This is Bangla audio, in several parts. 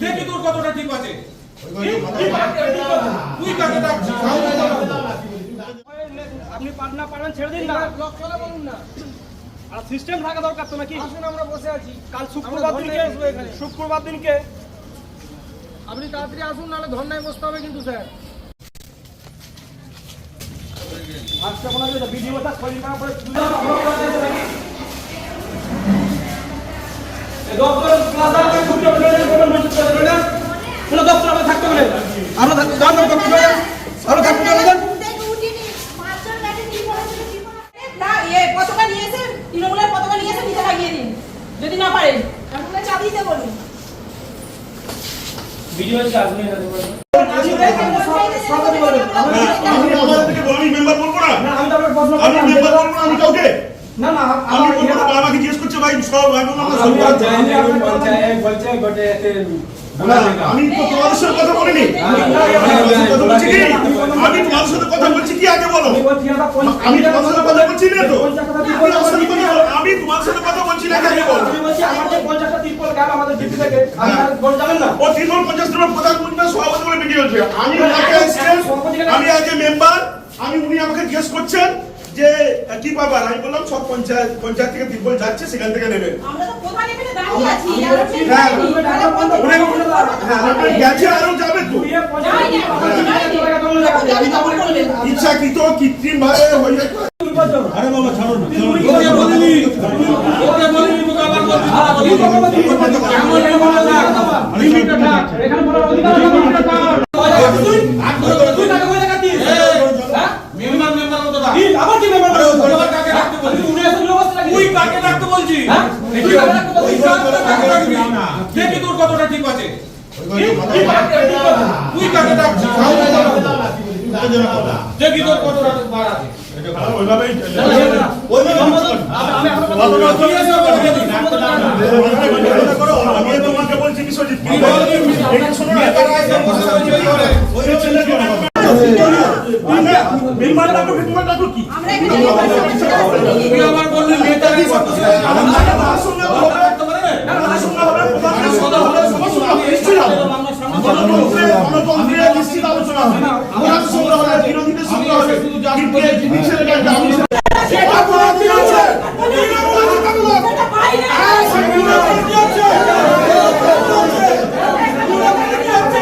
দেখি তোর কতটা ঠিক আছে তুই কাকে রাখছিস আপনি পার না পারেন ছেড়ে দিন না। ব্লক চলে বলুন না আর সিস্টেম থাকা দরকার তো নাকি? আসুন আমরা বসে আছি। কাল শুক্রবার দিনকে এখানে। শুক্রবার দিনকে আপনি তাড়াতাড়ি আসুন নাহলে ধর্নায় বসতে হবে কিন্তু স্যার। আজকে করে হবে না, কোনো। কোনো থাকতে আমরা থাকতে যান না, দপ্তর আমরা থাকতে হবে না। না পতাকা নিয়ে এসে তৃণমূলের পতাকা নিয়ে এসে নিচে লাগিয়ে দিন। যদি না পারেন তাহলে চাপ দিতে বলুন ভিডিও আছে আপনি এটা দেবেন। সরকারি বলুন আমি আমাদের থেকে আমি তো তোমাদের সাথে কথা তোমাদের বলছি কি? তোমাদের আগে বলো আমি বলছি আমরা পঞ্চায়েত আমি তোমার সাথে কথা বলছি না তো পঞ্চায়েত কথা আমি ত্রিপল তোমার সাথে কথা- আমি তোমার সাথে কথা বলছি না আগে বলো আমি বলছি আমার যে পঞ্চাশটা ত্রিপল গেল আমাদের ডিপি থেকে আপনারা বল না? ও তৃণমূল পঞ্চাশ নম্বর প্রধানমন্ত্রী সভাপতি বলে ভিডিও হচ্ছে। আমি আমি আজকে মেম্বার আমি উনি আমাকে জিজ্ঞেস করছেন যে কি ব্যাপার আমি বললাম সব পঞ্চায়েত পঞ্চায়েত থেকে ত্রিপল যাচ্ছে সেখান থেকে নেবেন প্রধান হ্যাঁ, হ্যাঁ গেছে আরও যাবে তো। ইচ্ছাকৃত কৃত্রিম ভাবে হয়ে যায় আরে বাবা ছাড়ো না দেখি। তোর কতটা ঠিক আছে। তুই কাকে রাখছিস দেখি তোর কতটা বার আছে মেম্বার ডাকো কি আমরা এখানে নির্বাচন তুই আমার বললি নেতারা এসে বসে আছে। আমার সঙ্গে হবে আমার সঙ্গে হবে প্রধানের সঙ্গে হবে সবার সঙ্গে হবে নিশ্চয়ই হবে গণতন্ত্রে গণতন্ত্রে নিশ্চিত আলোচনা হবে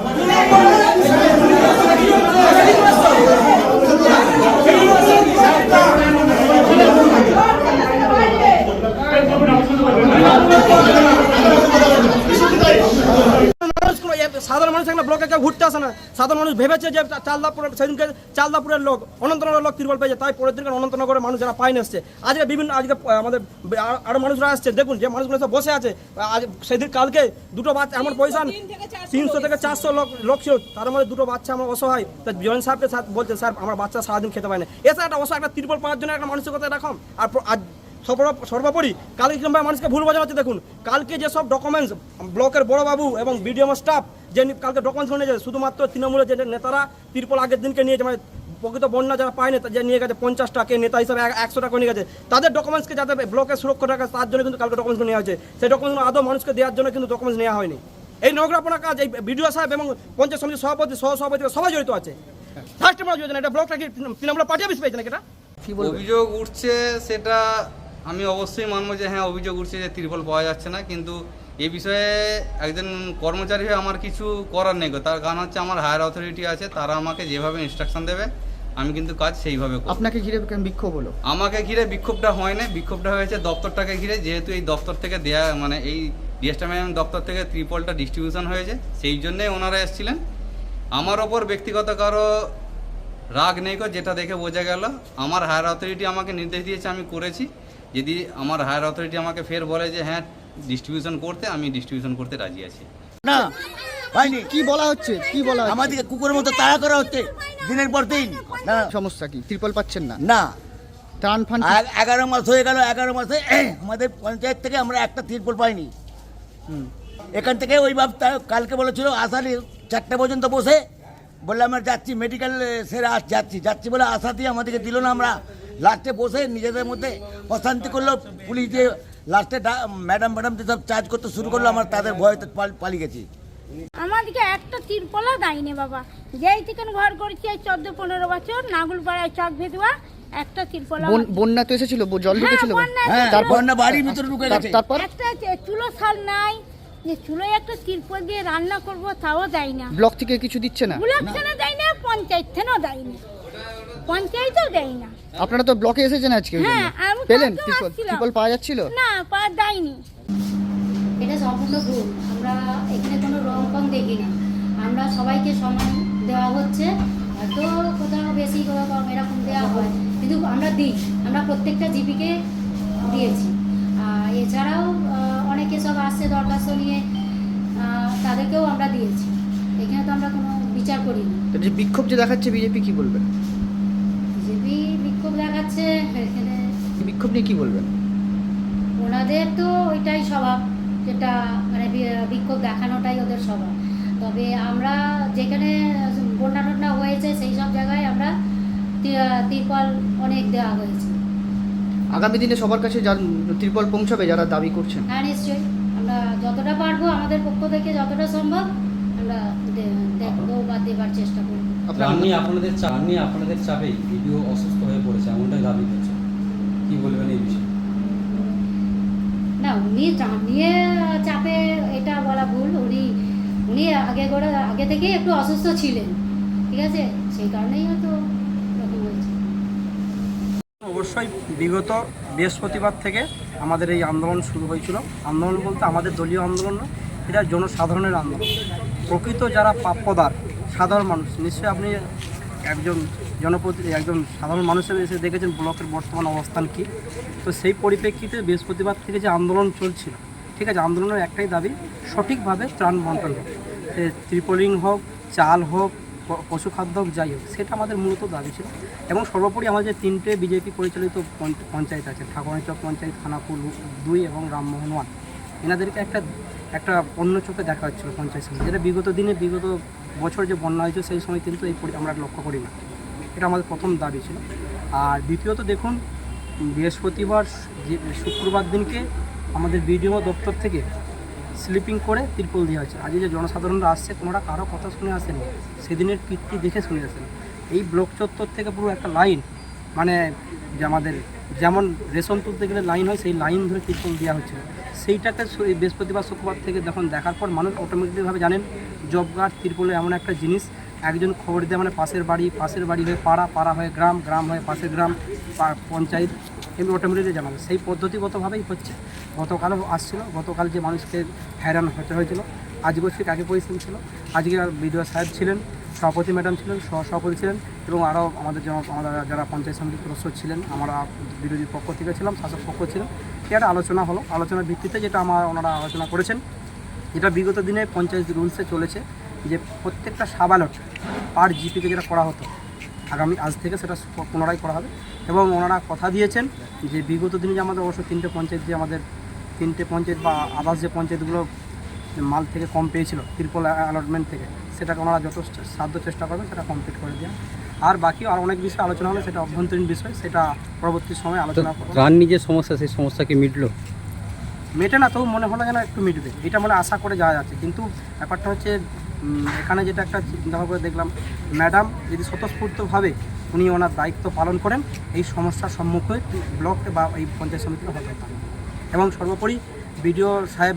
আমার সঙ্গে হবে বিরোধীদের সঙ্গে হবে কিন্তু এই জিনিসের একটা আমি সেটা করা কি আছে তৃণমূল আছে কাকুলা সেটা পাই না। কি আছে মানুষ কোনো মানুষ এখানে ব্লকে কেউ ঘুরতে আসে না। সাধারণ মানুষ ভেবেছে যে চালদাপুরের সেদিনকে চালদাপুরের লোক অনন্তনগরের লোক তিরবল পেয়েছে। তাই পরের দিনকে অনন্তনগরের মানুষ যারা পাইন এসছে আজকে বিভিন্ন আজকে আমাদের বে- আর- আরও মানুষরা আসছে। দেখুন যে মানুষগুলো সব বসে আছে আজ সেদিন কালকে দুটো বাচ্চা এমন পয়সা তিনশো থেকে চারশো লোক লোক ছিল। তার মধ্যে দুটো বাচ্চা আমার অসহায়। তা জয়েন সাহেবকে বলছে স্যার আমার বাচ্চা সারাদিন খেতে পায় না। এছাড়া একটা অসহায় একটা তিরপল পাওয়ার জন্য একটা মানসিকতা এরকম। আর আজ সর্ব- সর্বোপরি কালকে কিংবা মানুষকে ভুল বোঝানো হচ্ছে দেখুন। কালকে যে সব ডকুমেন্টস ব্লকের বড় বাবু এবং বিডিএম স্টাফ যে কালকে ডকুমেন্টস নিয়ে গেছে শুধুমাত্র তৃণমূলের যে নেতারা তিরপল আগের দিনকে নিয়েছে মানে প্রকৃত বন্যা যারা পায়নি যে নিয়ে গেছে পঞ্চাশ টাকা নেতা হিসাবে এক- একশো টাকা নিয়ে গেছে। তাদের ডকুমেন্টসকে যাতে ব্লকের সুরক্ষা রাখা তার জন্য কিন্তু কালকে ডকুমেন্টস নেওয়া হয়েছে। সেই ডকুমেন্টস আদৌ মানুষকে দেওয়ার জন্য কিন্তু ডকুমেন্টস নেওয়া হয়নি। এই নগরাপনা কাজ এই বিডিও সাহেব এবং পঞ্চায়েত সমিতির সভাপতি সহ সভাপতি সবাই জড়িত আছে। ফার্স্ট যোজনা এটা ব্লকটা কি তৃণমূল পার্টি অফিস পেয়েছে নাকি এটা? অভিযোগ উঠছে সেটা আমি অবশ্যই মানবো যে হ্যাঁ অভিযোগ উঠছে যে তিরপল পাওয়া যাচ্ছে না কিন্তু এই বিষয়ে একজন কর্মচারী হয়ে আমার কিছু করার নেই গো। তার কারণ হচ্ছে আমার হায়ার অথরিটি আছে তারা আমাকে যেভাবে ইনস্ট্রাকশন দেবে আমি কিন্তু কাজ সেইভাবে আপনাকে ঘিরে বিক্ষোভ হলো? আমাকে ঘিরে বিক্ষোভটা হয় না বিক্ষোভটা হয়েছে দপ্তরটাকে ঘিরে যেহেতু এই দপ্তর থেকে দেয়া মানে এই ডিএসটাম্যাম দপ্তর থেকে ত্রিপলটা ডিস্ট্রিবিউশন হয়েছে সেই জন্যই ওনারা এসেছিলেন। আমার ওপর ব্যক্তিগত কারও রাগ নেই গো, যেটা দেখে বোঝা গেল। আমার হায়ার অথরিটি আমাকে নির্দেশ দিয়েছে আমি করেছি। যদি আমার হায়ার অথরিটি আমাকে ফের বলে যে হ্যাঁ ডিস্ট্রিবিউশন করতে আমি ডিস্ট্রিবিউশন করতে রাজি আছি। না হয়নি। কি বলা হচ্ছে? কি বলা হচ্ছে? আমাদেরকে কুকুরের মতো তাড়া করা হচ্ছে দিনের পর দিন। না সমস্যা কি? ত্রিপল পাচ্ছেন না? না। টান ফান এ- এগারো মাস হয়ে গেল এগারো মাসে আমাদের পঞ্চায়েত থেকে আমরা একটা তিরপল পাইনি। এখান থেকে ওই বাপ তা- কালকে বলেছিল আসালি চারটে পর্যন্ত বসে। বললে আমরা যাচ্ছি মেডিকেল সেরে আস যাচ্ছি। যাচ্ছি বলে আশা দিয়ে আমাদেরকে দিল না আমরা লাস্টে বসে নিজেদের মধ্যে অশান্তি করল পুলিশ দিয়ে লাস্টে ম্যাডাম ম্যাডাম সব চার্জ করতে শুরু করল আমরা তাদের ভয়তে পাল- পালিয়ে গেছি। আমাদেরকে একটা তিরপলা দেয়নি বাবা। যেই থেকে ঘর করেছি এই চোদ্দ পনেরো বছর নাগুলপাড়ায় চক ভেদুয়া একটা তিরপল বন- বন্যা তো এসেছিল জল ঢুকেছিল হ্যাঁ তারপর না বাড়ির ভিতরে ঢুকে গেছে। তারপর? একটা চুলো শাল নাই যে চুলোয় একটা তিরপল দিয়ে রান্না করব তাও দেয় না। ব্লক থেকে কিছু দিচ্ছে না? ব্লক দেয় না পঞ্চায়েত থেকেও দেয় না। পঞ্চায়েতেও দেয় না। আপনারা তো ব্লকে এসেছেন আজকে ওই হ্যাঁ, জন্য। আমি পেলেন? কালকেও ত্রিপল আসছিলাম। ত্রিপল পাওয়া যাচ্ছিল? না পা দেয়নি এটা সম্পূর্ণ ভুল। আমরা এখানে কোনো রং কম দেখি না। আমরা সবাইকে সমান দেওয়া হচ্ছে। হয়তো কোথাও বেশি কোথাও কম এরকম দেওয়া হয়। কিন্তু আমরা দিই। আমরা প্রত্যেকটা জিপিকে দিয়েছি। আর এছাড়াও আহ, অনেকে সব আসছে দরখাস্ত নিয়ে। আহ, তাদেরকেও আমরা দিয়েছি। এখানে তো আমরা কোনো বিচার করি না তো যে বিক্ষোভ যে দেখাচ্ছে বিজেপি কি বলবেন? বিক্ষোভ দেখাচ্ছে এখানে বিক্ষোভ নিয়ে কি বলবেন? ওনাদের তো ওইটাই স্বভাব যেটা মানে বিক্ষোভ দেখানোটাই ওদের স্বভাব। তবে আমরা যেখানে বন্যা টন্যা হয়েছে সেই সব জায়গায় আমরা তিরপল অনেক দেওয়া হয়েছে। আগামী দিনে সবার কাছে যার ত্রিপল পৌঁছাবে যারা দাবি করছেন? হ্যাঁ নিশ্চয়ই। আমরা যতটা পারব আমাদের পক্ষ থেকে যতটা সম্ভব আমরা দেখব বা দেবার চেষ্টা করব। আপনি আপনাদের চাপ আপনি আপনাদের চাপেই ভিডিও অসুস্থ হয়ে পড়েছে এমনটাই দাবি করছে। কি বলবেন এই বিষয়ে? না উনি নিয়ে চাপে এটা বলা ভুল। উনি উনি আগে করে আগে থেকেই একটু অসুস্থ ছিলেন। ঠিক আছে? সেই কারণেই হয়তো অবশ্যই বিগত বৃহস্পতিবার থেকে আমাদের এই আন্দোলন শুরু হয়েছিল। আন্দোলন বলতে আমাদের দলীয় আন্দোলন নয় এটা জনসাধারণের আন্দোলন। প্রকৃত যারা প্রাপ্যদার সাধারণ মানুষ। নিশ্চয়ই আপনি একজন জনপ্রতি, একজন সাধারণ মানুষ হিসেবে এসে দেখেছেন ব্লকের বর্তমান অবস্থান কী। তো সেই পরিপ্রেক্ষিতে বৃহস্পতিবার থেকে যে আন্দোলন চলছিল, ঠিক আছে, আন্দোলনের একটাই দাবি সঠিকভাবে ত্রাণ বন্টন হোক, সে ত্রিপলিং হোক, চাল হোক পশু খাদ্য হোক, যাই হোক, সেটা আমাদের মূলত দাবি ছিল। এবং সর্বোপরি আমাদের তিনটে বিজেপি পরিচালিত পঞ্চ- পঞ্চায়েত আছে ঠাকুরানীচক পঞ্চায়েত, খানাপুর দুই এবং রামমোহন ওয়ান। এনাদেরকে একটা একটা অন্য চোখে দেখা হচ্ছিল পঞ্চায়েত সমিতি। যেটা বিগত দিনে, বিগত বছর যে বন্যা হয়েছে সেই সময় কিন্তু এই আমরা লক্ষ্য করি না। এটা আমাদের প্রথম দাবি ছিল। আর দ্বিতীয়ত দেখুন, বৃহস্পতিবার যে- শুক্রবার দিনকে আমাদের বিডিও দপ্তর থেকে স্লিপিং করে তিরপল দেওয়া হয়েছে। আজকে যে জনসাধারণরা আসছে কোনোটা কারও কথা শুনে আসেনি সেদিনের কীর্তি দেখে শুনে আসেন। এই ব্লক চত্বর থেকে পুরো একটা লাইন মানে যে আমাদের যেমন রেশন তুলতে গেলে লাইন হয়, সেই লাইন ধরে তিরপল দেওয়া হচ্ছে সেইটাকে বৃহস্পতিবার, শুক্রবার থেকে যখন দেখার পর মানুষ অটোমেটিকভাবে জানেন জব গার্ড তিরপলে এমন একটা জিনিস। একজন খবর দেয় মানে পাশের বাড়ি পাশের বাড়ি হয়ে পাড়া পাড়া হয়ে গ্রাম গ্রাম হয়ে পাশের গ্রাম পঞ্চায়েত, এমনি অটোমেটিকলি জানাবে সেই পদ্ধতিগতভাবেই হচ্ছে। গতকালও আসছিল, গতকাল যে মানুষকে হয়রান হতে হয়েছিল আজকেও ঠিক আগে পরিস্থিতি ছিল? আজকে বিডিও সাহেব ছিলেন, সভাপতি ম্যাডাম ছিলেন, সহ সভাপতি ছিলেন, এবং আরও আমাদের জন আমাদের যারা পঞ্চায়েত সমিতির সদস্য ছিলেন, আমরা বিরোধী পক্ষ থেকে ছিলাম, শাসক পক্ষ ছিলেন এটা আলোচনা হলো। আলোচনার ভিত্তিতে যেটা আমার ওনারা আলোচনা করেছেন যেটা বিগত দিনে পঞ্চায়েত রুলসে চলেছে যে প্রত্যেকটা সাবালট পার জিপিকে যেটা করা হতো, আগামী আজ থেকে সেটা পুনরায় করা হবে। এবং ওনারা কথা দিয়েছেন যে বিগত দিনে যে আমাদের অবশ্য তিনটে পঞ্চায়েত যে আমাদের তিনটে পঞ্চায়েত বা আদার্স যে পঞ্চায়েতগুলো মাল থেকে কম পেয়েছিল ত্রিপল অ্যালটমেন্ট থেকে, সেটাকে ওনারা যত সাধ্য চেষ্টা করবেন সেটা কমপ্লিট করে দেওয়া আর বাকি আর অনেক বিষয় আলোচনা হলে সেটা অভ্যন্তরীণ বিষয় সেটা পরবর্তী সময় আলোচনা করব। ত্রাণ নিয়ে যে সমস্যা সেই সমস্যা কি মিটলো? মেটে না তবু মনে হলো যেন একটু মিটবে। এটা মানে আশা করে যাওয়া যাচ্ছে। কিন্তু ব্যাপারটা হচ্ছে এখানে যেটা একটা চিন্তা ভাবনা করে দেখলাম ম্যাডাম যদি স্বতঃস্ফূর্তভাবে উনি ওনার দায়িত্ব পালন করেন এই সমস্যার সম্মুখে ব্লক বা এই পঞ্চায়েত সমিতিতে হতে পারে। এবং সর্বোপরি বিডিও সাহেব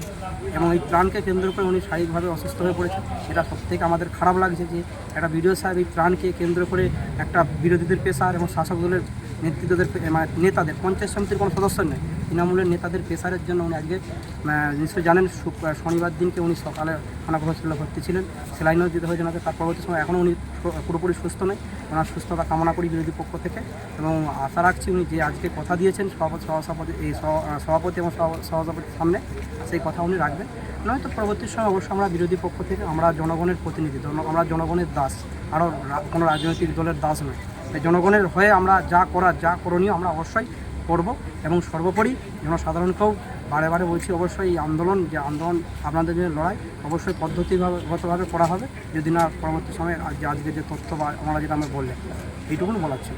এবং এই ত্রাণকে কেন্দ্র করে উনি শারীরিকভাবে অসুস্থ হয়ে পড়েছেন। এটা সবথেকে আমাদের খারাপ লাগছে যে একটা বিডিও সাহেব এই ত্রাণকে কেন্দ্র করে একটা বিরোধীদের পেশার এবং শাসক দলের নেতৃত্বদের মানে নেতাদের, পঞ্চায়েত সমিতির কোনো সদস্য নেই। তৃণমূলের নেতাদের প্রেসারের জন্য উনি আজকে নিশ্চয়ই জানেন শনিবার দিনকে উনি সকালে খানাপুর হসপিটালে ভর্তি ছিলেন। সেলাইনও দিতে হয়েছে ওনাকে, তার পরবর্তী সময় এখনও উনি পুরোপুরি সুস্থ নয়। ওনার সুস্থতা কামনা করি বিরোধী পক্ষ থেকে এবং আশা রাখছি উনি যে আজকে কথা দিয়েছেন, সভাপতি, সহসভাপতি, এই সভাপতি এবং সহ- সহসভাপতির সামনে সেই কথা উনি রাখবেন। নয়তো পরবর্তী সময় অবশ্য আমরা বিরোধী পক্ষ থেকে আমরা জনগণের প্রতিনিধি আমরা জনগণের দাস আরও কোনো রাজনৈতিক দলের দাস নয়। জনগণের হয়ে আমরা যা করার যা করণীয় আমরা অবশ্যই করব এবং সর্বোপরি জনসাধারণকেও বারে বারে বলছি, অবশ্যই এই আন্দোলন, যে আন্দোলন আপনাদের জন্য লড়াই, অবশ্যই পদ্ধতিগতভাবে করা হবে। যদি না, পরবর্তী সময়ে আজ আজকে যে তথ্য বা আমরা যেটা আমরা বললেন এইটুকুন বলার ছিল।